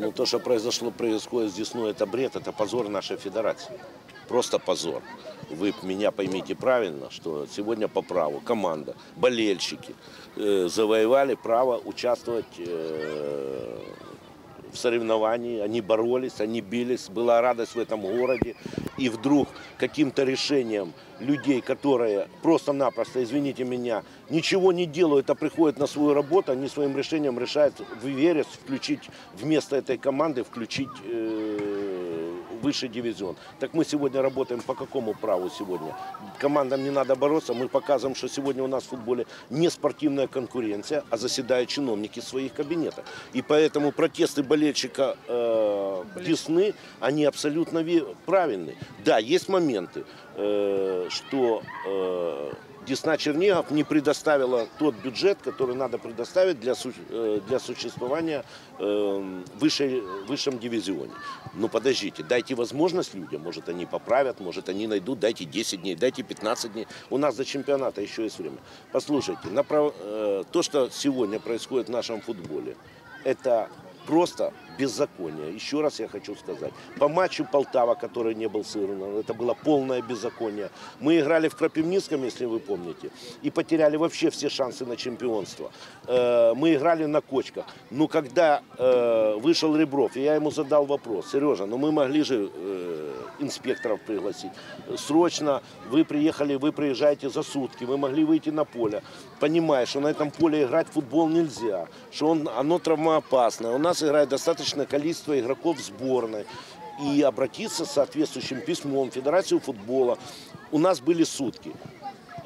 Ну, то, что произошло, происходит здесь, ну, это бред, это позор нашей федерации. Просто позор. Вы меня поймите правильно, что сегодня по праву команда, болельщики э, завоевали право участвовать э, в соревновании, они боролись, они бились, была радость в этом городе. И вдруг каким-то решением людей, которые просто-напросто, извините меня, ничего не делают, а приходят на свою работу, они своим решением решают в Верес включить вместо этой команды, включить э, высший дивизион. Так мы сегодня работаем по какому праву сегодня? Командам не надо бороться, мы показываем, что сегодня у нас в футболе не спортивная конкуренция, а заседают чиновники в своих кабинетах. И поэтому протесты болельщика э, Десны, они абсолютно правильные. Да, есть моменты, э, что э, Десна Чернигов не предоставила тот бюджет, который надо предоставить для, э, для существования в высшей, высшем дивизионе. Ну подождите, дайте возможность людям, может они поправят, может они найдут, дайте 10 дней, дайте 15 дней. У нас до чемпионата еще есть время. Послушайте, направ- э, то, что сегодня происходит в нашем футболе, это просто беззаконие. Еще раз я хочу сказать. По матчу Полтава, который не был сыгран, это было полное беззаконие. Мы играли в Крапивницком, если вы помните, и потеряли вообще все шансы на чемпионство. Э, Мы играли на кочках. Но когда э, вышел Ребров, я ему задал вопрос, Сережа, ну мы могли же э, инспекторов пригласить. Срочно вы приехали, вы приезжаете за сутки, вы могли выйти на поле, понимая, что на этом поле играть в футбол нельзя, что он, оно травмоопасное. У нас играет достаточное количество игроков сборной. И обратиться с соответствующим письмом в Федерацию футбола. У нас были сутки.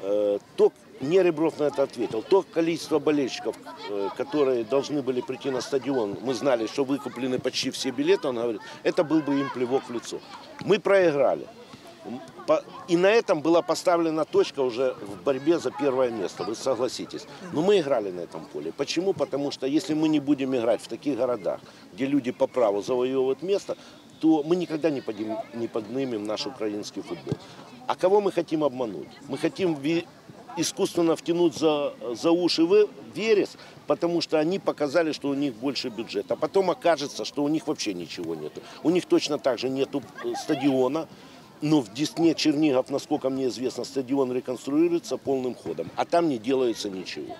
Э, То не Ребров на это ответил. То количество болельщиков, э, которые должны были прийти на стадион, мы знали, что выкуплены почти все билеты, он говорит, это был бы им плевок в лицо. Мы проиграли. И на этом была поставлена точка уже в борьбе за первое место, вы согласитесь. Но мы играли на этом поле. Почему? Потому что если мы не будем играть в таких городах, где люди по праву завоевывают место, то мы никогда не, подним- не поднимем наш украинский футбол. А кого мы хотим обмануть? Мы хотим искусственно втянуть за, за уши в Верес, потому что они показали, что у них больше бюджет. А потом окажется, что у них вообще ничего нет. У них точно так же нет стадиона, но в Десне Чернигов, насколько мне известно, стадион реконструируется полным ходом, а там не делается ничего.